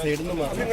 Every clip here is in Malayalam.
സൈഡിൽ നിന്ന് മാറി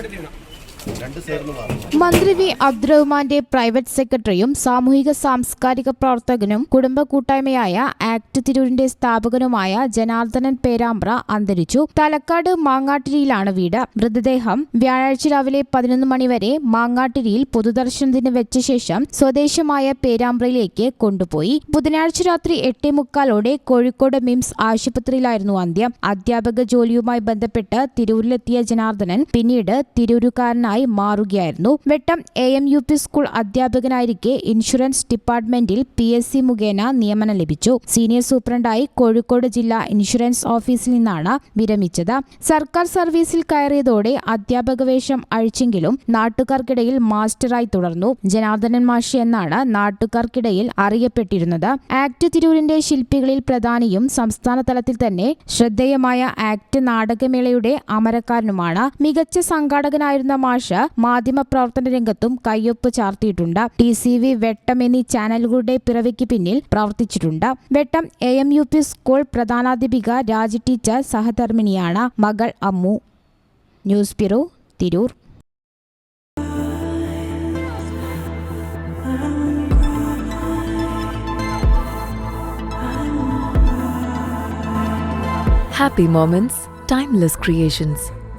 മന്ത്രി വി. അബ്ദുറഹ്മാന്റെ പ്രൈവറ്റ് സെക്രട്ടറിയും സാമൂഹിക സാംസ്കാരിക പ്രവർത്തകനും കുടുംബ കൂട്ടായ്മയായ ആക്ട് തിരൂരിന്റെ സ്ഥാപകനുമായ ജനാർദ്ദനൻ പേരാമ്പ്ര അന്തരിച്ചു. തലക്കാട് മാങ്ങാട്ടിരിയിലാണ് വീട്. മൃതദേഹം വ്യാഴാഴ്ച രാവിലെ പതിനൊന്ന് മണിവരെ മാങ്ങാട്ടിരിയിൽ പൊതുദർശനത്തിന് വെച്ച ശേഷം സ്വദേശമായ പേരാമ്പ്രയിലേക്ക് കൊണ്ടുപോയി. ബുധനാഴ്ച രാത്രി എട്ടേ മുക്കാലോടെ കോഴിക്കോട് മിംസ് ആശുപത്രിയിലായിരുന്നു അന്ത്യം. അധ്യാപക ജോലിയുമായി ബന്ധപ്പെട്ട് തിരൂരിലെത്തിയ ജനാർദ്ദനൻ പിന്നീട് തിരൂരുകാരനായി മാറുകയായിരുന്നു. Vettom A M U P school അധ്യാപകനായിരിക്കെ insurance ഡിപ്പാർട്ട്മെന്റിൽ പി എസ് സി മുഖേന നിയമനം ലഭിച്ചു. സീനിയർ സൂപ്രണ്ടായി കോഴിക്കോട് ജില്ലാ ഇൻഷുറൻസ് ഓഫീസിൽ നിന്നാണ് വിരമിച്ചത്. സർക്കാർ സർവീസിൽ കയറിയതോടെ അധ്യാപക വേഷം അഴിച്ചെങ്കിലും നാട്ടുകാർക്കിടയിൽ മാസ്റ്ററായി തുടർന്നു. ജനാർദ്ദനൻ മാഷി എന്നാണ് നാട്ടുകാർക്കിടയിൽ അറിയപ്പെട്ടിരുന്നത്. ആക്ട് തിരൂരിന്റെ ശില്പികളിൽ പ്രധാനിയും സംസ്ഥാന തലത്തിൽ തന്നെ ശ്രദ്ധേയമായ ആക്ട് നാടകമേളയുടെ അമരക്കാരനുമാണ്. മികച്ച സംഘാടകനായിരുന്ന മാഷ് മാധ്യമപ്രവർത്തന രംഗത്തും കയ്യൊപ്പ് ചാർത്തിയിട്ടുണ്ട്. ടി സി വി വെട്ടം എന്നീ ചാനലുകളുടെ പിറവിക്ക് പിന്നിൽ പ്രവർത്തിച്ചിട്ടുണ്ട്. Vettom A M U P school പ്രധാനാധ്യാപിക Raji teacher സഹധർമ്മിണിയാണ് മകൾ Ammu. News bureau Tirur. Happy moments, timeless creations.